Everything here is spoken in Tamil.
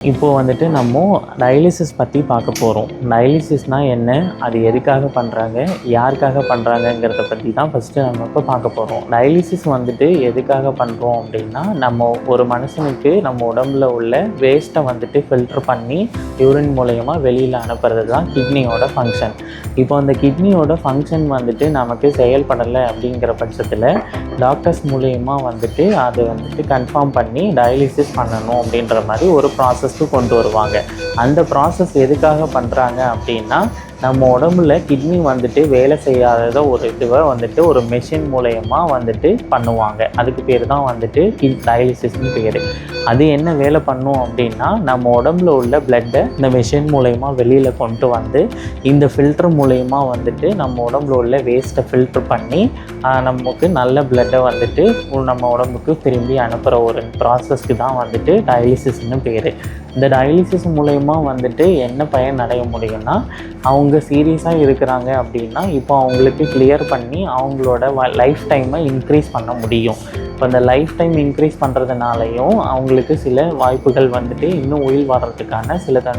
இப்போது வந்துட்டு நம்ம டயாலிசிஸ் பற்றி பார்க்க போகிறோம் டயாலிசிஸ்னால் என்ன? அது எதுக்காக பண்ணுறாங்க யாருக்காக பண்ணுறாங்கங்கிறத பற்றி தான் ஃபஸ்ட்டு நம்ம இப்போ பார்க்க போகிறோம் டயாலிசிஸ் வந்துட்டு எதுக்காக பண்ணுறோம் அப்படின்னா நம்ம ஒரு மனுஷனுக்கு நம்ம உடம்புல உள்ள வேஸ்ட்டை வந்துட்டு ஃபில்டர் பண்ணி யூரின் மூலயமா வெளியில் அனுப்புறது தான் கிட்னியோட ஃபங்க்ஷன் இப்போ அந்த கிட்னியோட ஃபங்க்ஷன் வந்துட்டு நமக்கு செயல்படலை அப்படிங்கிற பட்சத்தில் டாக்டர்ஸ் மூலயமா வந்துட்டு அதை வந்துட்டு கன்ஃபார்ம் பண்ணி டயாலிசிஸ் பண்ணணும் அப்படின்ற மாதிரி ஒரு ப்ராசஸ் ப்ராசஸ்க்கு கொண்டு வருவாங்க. அந்த ப்ராசஸ் எதுக்காக பண்ணுறாங்க அப்படின்னா நம்ம உடம்புல கிட்னி வந்துட்டு வேலை செய்யாதத ஒரு இதுவை வந்துட்டு ஒரு மெஷின் மூலயமா வந்துட்டு பண்ணுவாங்க. அதுக்கு பேர் தான் வந்துட்டு கிட் டயாலிசிஸ்னு பேர். அது என்ன வேலை பண்ணும் அப்படின்னா நம்ம உடம்புல உள்ள பிளட்டை இந்த மெஷின் மூலயமா வெளியில் கொண்டு வந்து இந்த ஃபில்டர் மூலயமா வந்துட்டு நம்ம உடம்புல உள்ள வேஸ்ட்டை ஃபில்டர் பண்ணி நமக்கு நல்ல பிளட்டை வந்துட்டு நம்ம உடம்புக்கு திரும்பி அனுப்புகிற ஒரு ப்ராசஸ்க்கு தான் வந்துட்டு டயாலிசிஸ்னு பேர். இந்த டயாலிசிஸ் மூலயமா வந்துட்டு என்ன பயன் அடைய முடியும்னா அவங்க சீரியஸாக இருக்கிறாங்க அப்படின்னா இப்போ அவங்களுக்கு கிளியர் பண்ணி அவங்களோட லைஃப் டைமை இன்க்ரீஸ் பண்ண முடியும். இப்போ அந்த லைஃப் டைம் இன்க்ரீஸ் பண்ணுறதுனாலையும் அவங்களுக்கு சில வாய்ப்புகள் வந்துட்டு இன்னும் உயிர் வர்றதுக்கான சில த